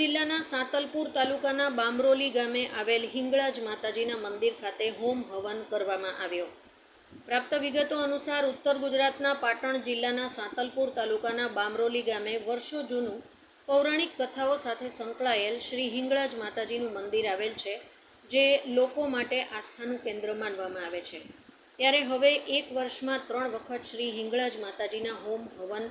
સાંતલપુર તાલુકાના બામરોલી ગામે આવેલ હિંગળાજ માતાજીના મંદિર ખાતે હોમ હવન કરવામાં આવ્યો. પ્રાપ્ત વિગતો અનુસાર ઉત્તર ગુજરાતના પાટણ જિલ્લાના સાંતલપુર તાલુકાના બામરોલી ગામે વર્ષો જૂનું પૌરાણિક કથાઓ સાથે સંકળાયેલ શ્રી હિંગળાજ માતાજીનું મંદિર આવેલ છે, જે લોકો માટે આસ્થાનું કેન્દ્ર માનવામાં આવે છે. ત્યારે હવે એક વર્ષમાં ત્રણ વખત શ્રી હિંગળાજ માતાજીના હોમ હવન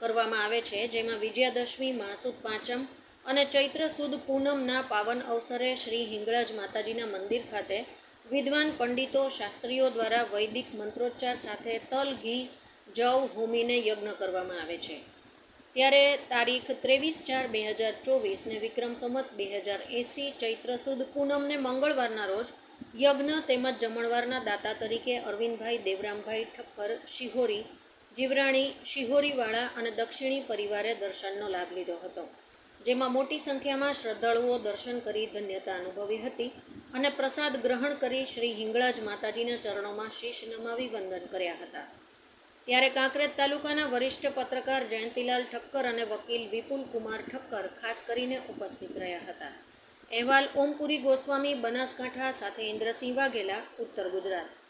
કરવામાં આવે છે, જેમાં વિજયાદશમી, માસુદ પાંચમ અને ચૈત્ર સુદ પૂનમના પાવન અવસરે શ્રી હિંગળાજ માતાજીના મંદિર ખાતે વિદ્વાન પંડિતો શાસ્ત્રીઓ દ્વારા વૈદિક મંત્રોચ્ચાર સાથે તલ, ઘી, જવ, હોમીને યજ્ઞ કરવામાં આવે છે. ત્યારે તારીખ ત્રેવીસ ચાર બે હજાર ચોવીસને વિક્રમ સંમત બે હજાર એંસી ચૈત્ર સુદ પૂનમને મંગળવારના રોજ યજ્ઞ તેમજ જમણવારના દાતા તરીકે અરવિંદભાઈ, દેવરામભાઈ ઠક્કર, શિહોરી, જીવરાણી, શિહોરીવાળા અને દક્ષિણી પરિવારે દર્શનનો લાભ લીધો હતો. જેમાં મોટી સંખ્યામાં શ્રદ્ધાળુઓ દર્શન કરી ધન્યતા અનુભવી હતી અને પ્રસાદ ગ્રહણ કરી શ્રી હિંગળાજ માતાજીના ચરણોમાં શીશ નમાવી વંદન કર્યા હતા. ત્યારે કાંકરેજ તાલુકાના વરિષ્ઠ પત્રકાર જયંતિલાલ ઠક્કર અને વકીલ વિપુલ કુમાર ઠક્કર ખાસ કરીને ઉપસ્થિત રહ્યા હતા. અહેવાલ ઓમપુરી ગોસ્વામી બનાસકાંઠા સાથે ઇન્દ્રસિંહ વાઘેલા, ઉત્તર ગુજરાત.